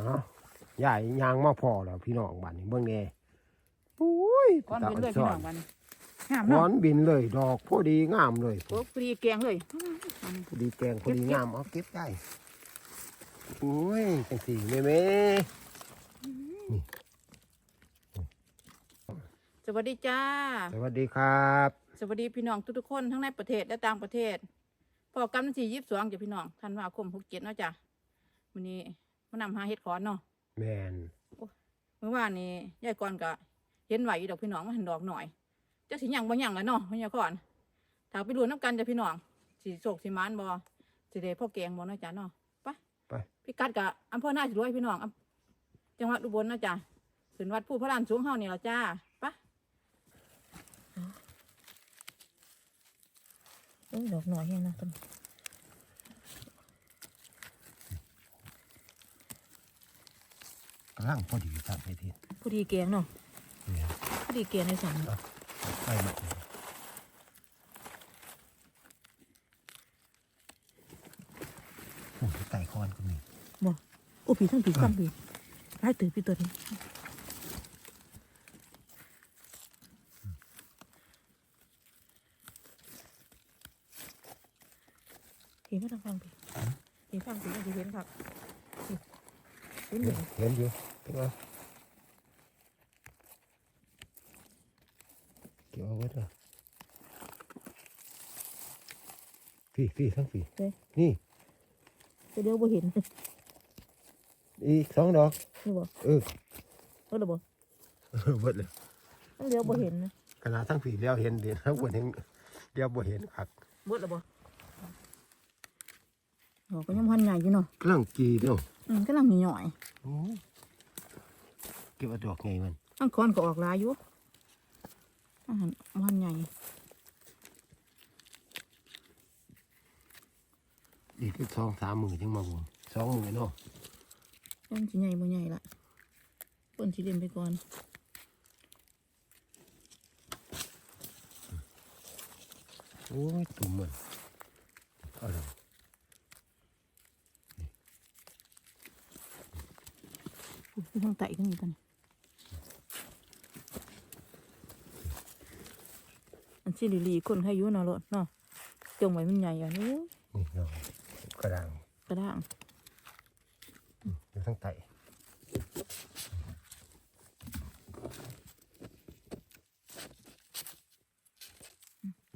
อ๋อยายยางมาพอแล้วพี่น้องบ้านนี้เบิ่งแน่โอ้ยก้อนบินเลยพี่น้องวันงามก้อเนาะนบินเลยดอกพอดีงามเลยโอ้พอดีแกงเลยอันนี้พอดีแกงพอดีงามเอาเก็บได้โอ้ยจังสี่แม่แม่สวัสดีจ้า สวัสดีครับสวัสดีพี่น้องทุกๆคนทั้งในประเทศและต่างประเทศพอกำลังสี่ยิบสองจ้ะพี่น้องธันวาคมหกเจ็ดเนาะจ้ะวันนี้ มานำหาเห็ดขอนเนาะแมนเมื่อวานนี้ยายกรก็เห็นไหวอยู่ดอกพี่น้องมาเห็นดอกหน่อยจะสิหยังบ่หยังแล้วเนาะพี่ยายกรถากไปดูน้ำกันจ้ะพี่น้องสีโศกสีมานบ่สิเดพ่อแกงบ่เนาะจ้ะเนาะไปไปพี่กัดกะอำเภอหน้าสิรวยพี่น้องอำจังหวัดอุบลเนาะจ้ะขึ้นวัดผู้พระลานสูงเฮานี่ล่ะจ้าไปโอ้ยดอกหน่อยแฮงนะ ต้นกำลังพอดีครับไอ้ทีพอดีแกงเนาะเนี่ยพอดีแกงในสังไปมาโอ้ยไก่คอนก็มีบ่โอ้พี่ทั้งพี่ซ้ำพี่ไล่ตื่นพี่ตัวนี้เห็นไหมทางฟังพี่เห็นฟังพี่ยังสิเห็นครับนี่ เห็นอยู่เห็นอยู่เก็บเอาเก็บเอาไว้เถอะพี่พี่ทั้งพี่นี่จะเดียวบ่เห็นอีกสองดอก นี่บ่เออเออหรอบ่เออเบิดเลยต้องเดียวบ่เห็นนะขนาดทั้งผีเลี้ยวเห็นเดียวบนเห็นเดียวบ่เห็นครับเบิดหรอบ่ดอกก็ยังพันใหญ่อยู่เนาะกำลังกีเนาะ อืมกำลังมีหน่อยโอ้เก็บเอาดอกไงมันอังคอนก็ออกหลายอยู่อาหารพันใหญ่อีกสองสามหมื่นยังมาบ่สองหมื่นเนาะต้นสิใหญ่บ่ใหญ่ละต้นสิเล่นไปก่อนโอ้ยตุ่มมันเอาละ อุ๊ยอยู่ทางใต้ก็มีกันอันสิลิลีคนให้อยู่เนาะรถเนาะจงไว้มันใหญ่อะนู้นี่เนาะกระดังกระด้างอยู่ทั้งไต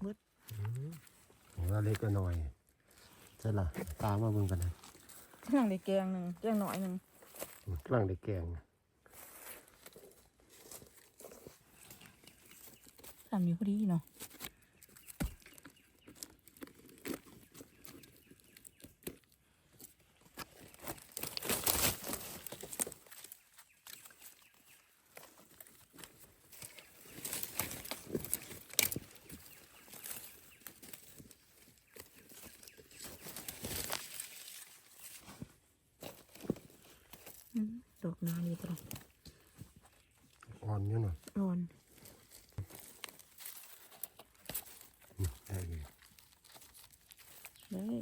เบิดว่าเล็กก็น้อยใช่ละตามมาเบิ่งกันนะกำลังได้แกงหนึ่งแกงหน่อยหนึ่ง กลางได้แกงสามอยู่พอดีเนาะอืมดอกนานี่ก็ได้ อ่อนอยู่หน่อยร้อนนี่ได้อยู่ได้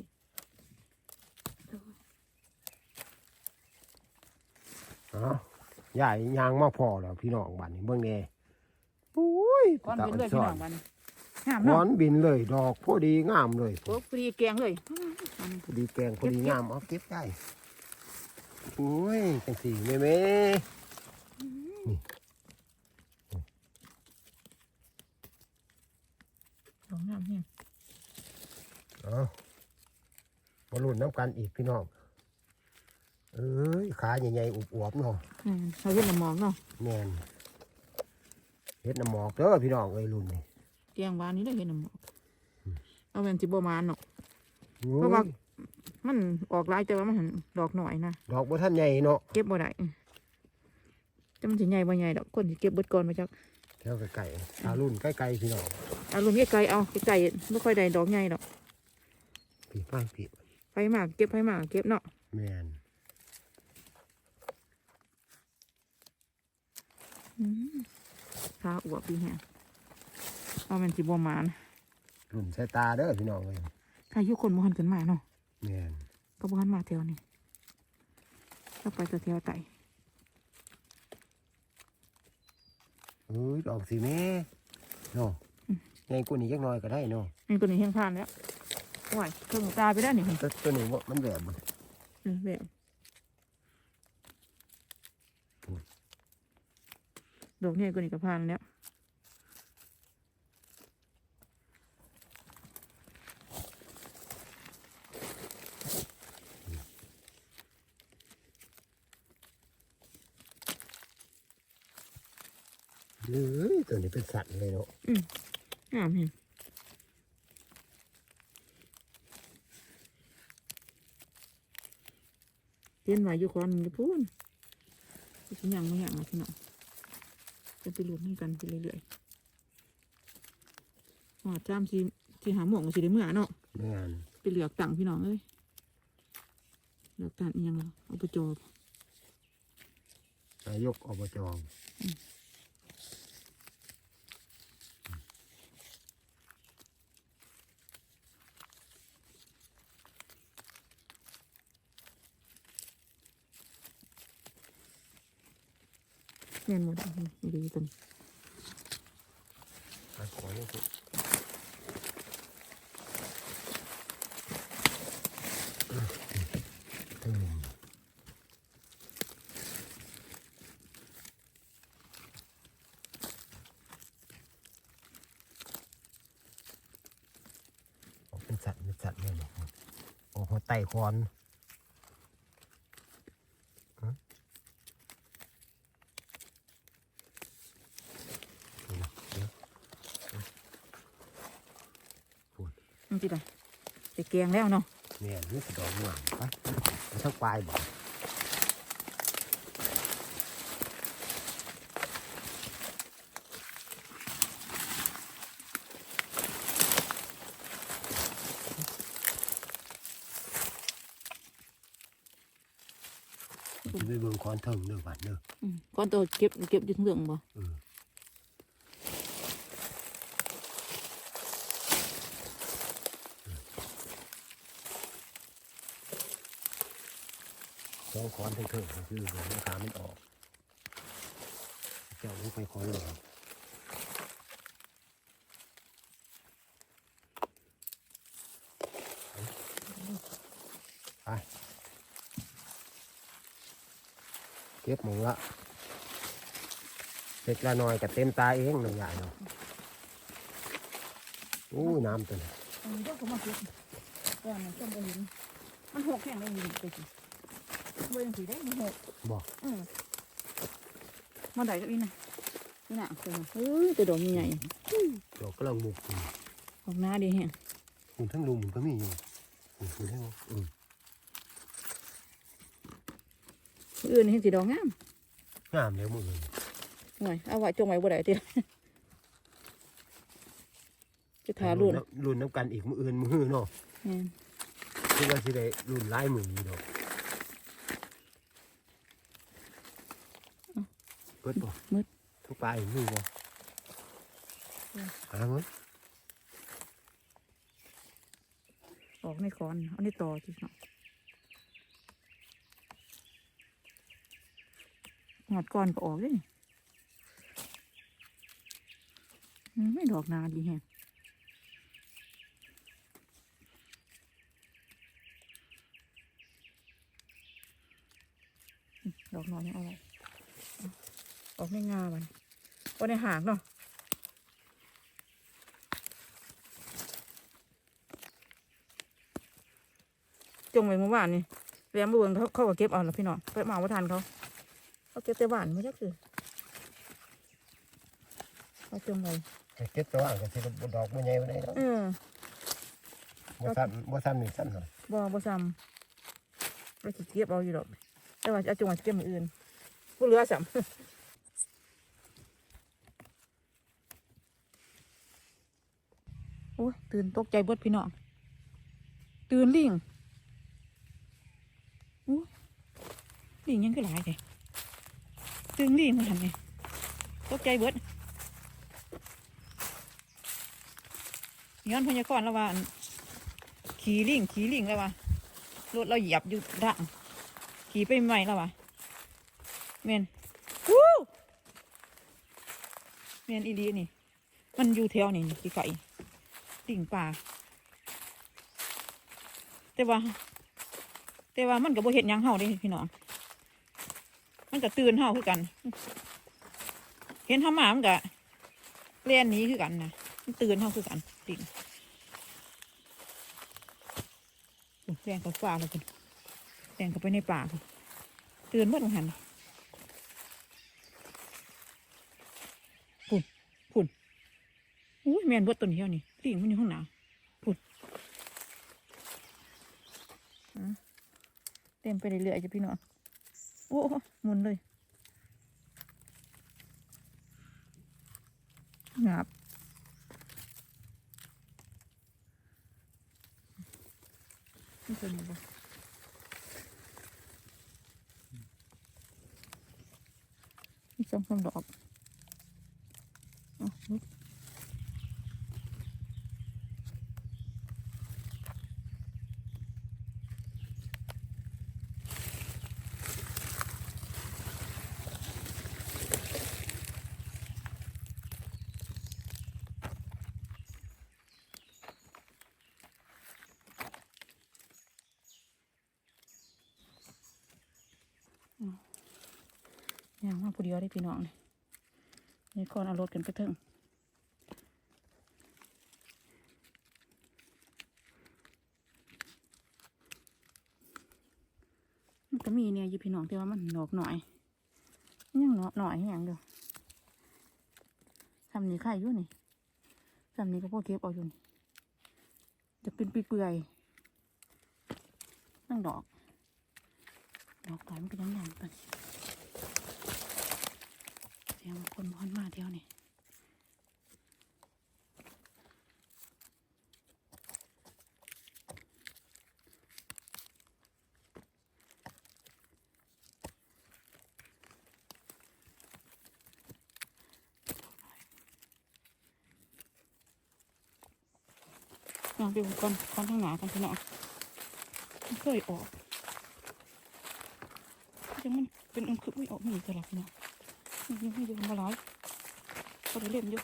อ๋อยายยางมาพอแล้วพี่น้องบ้านนี้เบิ่งแน่โอ้ยก้อนบินเลยตาพี่อ่น้อองนมันงามก้อเนาะนบินเลยดอกพอดีงามเลยโอ้พอดีแกงเลยพอดีแกงพอดีงามเอาเก็บได้โอ้ยจังสี่แม่แม่ ดอกงามเนี่ย เอา มาลุ้นน้ำกันอีกพี่น้องเอ้ยขาใหญ่ๆอวบๆเนาะอืมเราเห็นน้ำมองเนาะแม่นเฮ็ดน้ำหมอกเด้อพี่น้องเอ้ยรุ่นนี้แกงหวานนี่ได้เห็นน้ำมองเอาเป็นจิบมานเนาะโอ้เพราะว่ายมันออกหลายแต่ว่ามันหันดอกหน่อยนะดอกบ่ท่านใหญ่เนาะเก็บบ่ได้จะมันสิใหญ่บ่ใหญ่ดอกคนสิเก็บเบิดก่อนมาจากแถวไก่ๆอารุ่นใกล้ๆพี่น้องเอาลมไกลๆเอาไกลๆไม่ค่อยได้ดอกใหญ่ดอกพี่ป้างพี่ ไฟมากเก็บไฟมากเก็บเนาะแม่นอืมขาอวบดีแฮะเอาเป็นจิบมานรุ่นสายตาเด้อพี่น้องเอ้ยถ้าอยู่คนบ่หันขึ้นมาเนาะแม่นก็บ่หันมาแถวนี้ก็ไปตัวเที่ยวไต่เอ้ยดอกสิแม่เนาะไงกูนี่จักหน่อยก็ได้เนาะนี่ตัวนี้แห้งผ่านแล้วไหวเครื่องตาไปได้วนี่ตัวตัวนี้ว่ามันแบบมันเออแบบดอกนี่ตัวนี้ก็ผ่านแล้วเอ้ยตัวนี้เป็นสัตว์เลยเนาะงามเห็น เต้นไหวอยู่คอนจะพูนสิหยังไม่หยังอะพี่น้องจะไปลุ้นให้กันไปเรื่อยๆอ๋อจ้ามสิสิหาหมองก็สิได้เมื่อเนาะไม่งานไปเหลือกตังค์พี่น้องเอ้ยเหลือกตังค์อีหยังเราเอาไปจอบนายกอบจ เงินหมดดีตรงขอนี่คือเป็นสัตว์เป็นสัตว์เลยเนี่ยโอ้โหไต่คอนฮะนี่นะเดี๋ยว นี่จีได้จะ แกงแล้วเนาะเนี่ยนี่คือดอกหวานปะมันทั้งปลายบอกจะไปเบิ่งคอนเทิงเด้อบัดเด้ออืมก้อนโตเก็บเก็บอยู่ทั้งเรื่องบ่ สองคอนเทิงเทิงๆคือเลยวราคามันออก เจ้าลูกไปคอนเลยไปเก็บหมูละเล็กละน้อยกับเต็มตาเองหนึ่งใหญ่เนาะอู้น้ำตัวนี้อันนี้ก็มาเก็บแต่มันต้นกระหินมันหกแข็งได้ยินไปสิ เว้ยสีได้มันหกบอกอืมมาได้ก็อีน่ะนี่น่ะคือเฮ้ยตัวดอกใหญ่ดอกกำลังมุกอยู่ๆออกหน้าดีแฮะคุณทั้งลุมมันก็มีอยู่คุณคุณทั้งอืมอื่นเห็นสีดอกงามงามแล้วมือเลยหน่อยเอาไว้จงไว้บ่ได้ติจะทารุ่นำรุ่นน้ำกันอีกมืออื่นมือเนาะแม่นคือว่าสิได้รุ่นหลายมืออยู่ดอก เปิดบ่มืดทุกปลายมือบ่หาเงินออกในคอนเอาในต่อสิเนาะหอดก่อนก็ออกเลยนี่อืมไม่ดอกนาดีแฮะอืมดอกน้อยยังเอาไว้เอา ออกในงาไปก็ในหางเนาะจงไว้เมื่อวานนี่แรมเบืองเขาเขาก็เก็บเอาแล้วพี่น้องไปเหมาว่าทันเขาเขาเก็บแต่หวานไม่ใช่คือเขาจงไว้จะเก็บตัวอ่างก็สิบ่ดอกบ่ใหญ่บ่ได้ดอกเออบ่ซ้ำบ่ซ้ำนี่ซ้ำหน่อยบ่บ่ซ้ำเราสิเก็บเอาอยู่ดอกแต่ว่าจะเอาจงไว้เก็บมืออื่นผู้เหลือซ้ำ อ้ตื่นตกใจเบิดพี่น้อง ตื่นลิงโอ้ลิงยังก็หลายเลยตื่นลิงมาหันไงตกใจเบิดย้อนพยากรณ์แล้วว่าขี่ลิงขี่ลิงแล้วว่ารถเราเหยียบอยู่ด่างขี่ไปใหม่แล้ววะเมนวู้เมนอีดีนี่ มันอยู่แถวนี่นี่ขี่ไก่ิ่งป่า แต่ว่า แต่ว่ามันก็บ่เห็นยังเฮาด้พี่น้อง มันก็ตื่นเฮาคือกัน เห็นเฮามามันก็เล่นหนี้คือกันนะมันตื่นเฮาคือกันติ่งอุ๊ยแรงกับฟ้าเลยคุณแรงกับไปในป่าพุ่นตื่นเมื่อหันพุ่นพุ่นอุ้ยแมนบดตัวนี้เดียวนี่ ติ่งมันอยู่ข้างหน้าพุ่นอะเต็มไปเรื่อยๆจ้ะพี่น้องโอ้หมุนเลยงับนี่ตัวนี้บ่นี่สองสามดอกอาลุกอ ย่างมาผู้เดียวได้พี่น้องเลยนี่ก่อนเอารถกันไปเถิงมันก็มีเนี่ยอยู่พี่น้องแต่ว่ามันหนอกหน่อยยังหนอกหน่อยให้หยังเดียวทำนี่ไข่อยู่นี่ทำนี่ก็พวกเก็บเอาอยู่นี่จะเป็นปีเปื่อยนั่งดอก ดอกไม้มันก็ยังยังไป สียงคนมันมาเที่ยวนี่ลองดูก่อนก่อนข้งหนากันพี่น้องเคยออกยังมันเป็นอันคือไม่ออกมีแต่ละพี่น้อง ยังให้ดูมาหลายก็ได้เล่มอยู่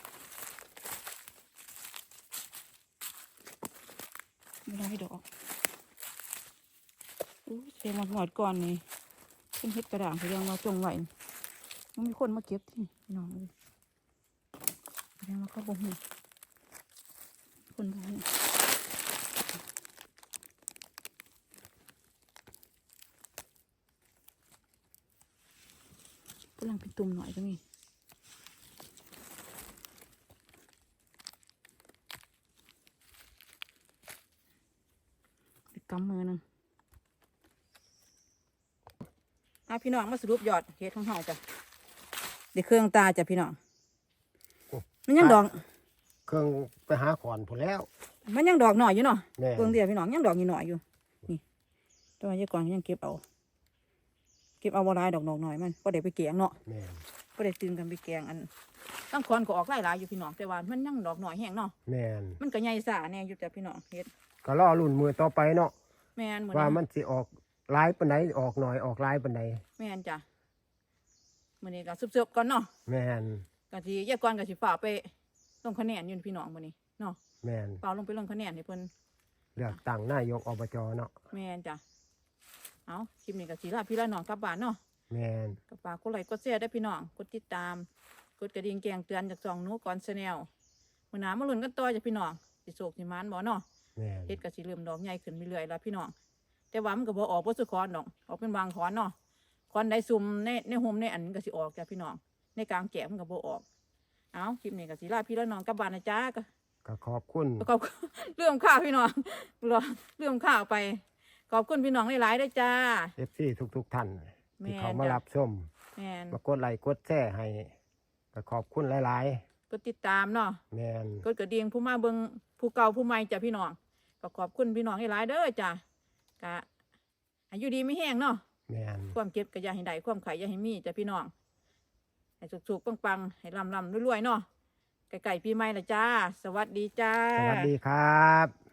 ไม่ได้ดอกอู้เสียงหมดก่อนนี่เป็นเห็ดกระด่างเขายังมาจงไหวมันมีคนมาเก็บที่น้องเลยแสดงว่าเขาบ่หูคนบ่หูกำลังเป็น ตุ่มหน่อยก็มีอีกกำมือหนึงอะพี่น้องมาสรุปยอดเฮ็ดของเฮาจ้ะเดี๋ยวเครื่องตาจ้ะพี่น้องโอ้มันยังดอก เครื่องไปหาขอนผลแล้ว มันยังดอกหน่อยอยู่เนาะแม่เพิ่งเดียวพี่น้องยังดอกอยู่หน่อยอยู่ นี่แตัวยายก่อนยังเก็บเอา เก็บเอาบ่หลายดอกดอกหน่อยมันก็ได้ไปเกียงเนาะแม่นก็ได้ตื่นกันไปแกงอันตั้งคอนก็ออกหลายๆอยู่พี่น้องแต่ว่ามันยังดอกหน่อยแห้งเนาะแม่นมันก็ใหญ่สาแน่อยู่แต่พี่น้องเฮ็ดก็รอรุ่นมือต่อไปเนาะแม่นเหมือนว่ามันสิออกหลายปานใดออกหน่อยออกหลายปานใดแม่นจ้ะมื้อนี้ก็ซึบๆก่อนเนาะแม่นก็สิแยกก่อนก็สิฝ่ากไปลงคะแนนอยู่พี่น้องมื้อนี้เนาะแม่นฝ่ากลงไปลงคะแนนให้เพิ่นเลือกตั้งนายกอบจเนาะแม่นจ้ะ เอาคลิปนี้ก็สิลาพี่ลาน้องกลับบ้านเนาะแม่นก็ฝากกดไลค์กดแชร์ได้วยพี่น้องกดติดตาม กดกระดิ่งแจ้งเตือนจากช่องหนูก่อนชาแนลมื้อหน้ามาลุ้นกันต่อจ้ะพี่น้องสิโศกสิมานบ่เนาะแม่นเฮ็ดก็สิเริ่มดอกใหญ่ขึ้นเรื่อยๆแล้วพี่น้องแต่ว่ามันก็บ่ออกบ่สุดคอนดอกออกเป็นบางคอนเนาะคอนใดซุ่มในในโฮมในอันก็สิออกจ้ะพี่น้องในกลางแก้มมันก็บ่ออก เอาคลิปนี้ก็สิลาพี่แล้วน้องกลับบ้านนะจ้าก็ก็ขอบคุณ ขอบเรื่องข้าวพี่น้องรอเรื่องข้าวไป ขอบคุณพี่น้องหลายๆด้วยจ้า FC ทุกๆท่าน แม่ที่นเขามาจ้ะ รับชมแม่นมากดไลค์กดแชร์ให้ก็ขอบคุณหลาย กดติดตามเนาะ ๆ แม่นกดกระดิ่งผู้มาเบิงผู้เก่าผู้ใหม่จ้ะพี่น้องก็ขอบคุณพี่น้องหลายๆเด้อจ้ะกะอายุดีไม่แห้งเนาะแม่นความเก็บก็อย่าให้ได้ความไข่อย่าให้มีจ้ะพี่น้องให้สุกๆปังๆให้ลำๆรวยๆเนาะไก่ๆปีใหม่ละจ้า สวัสดีจ้า สวัสดีครับ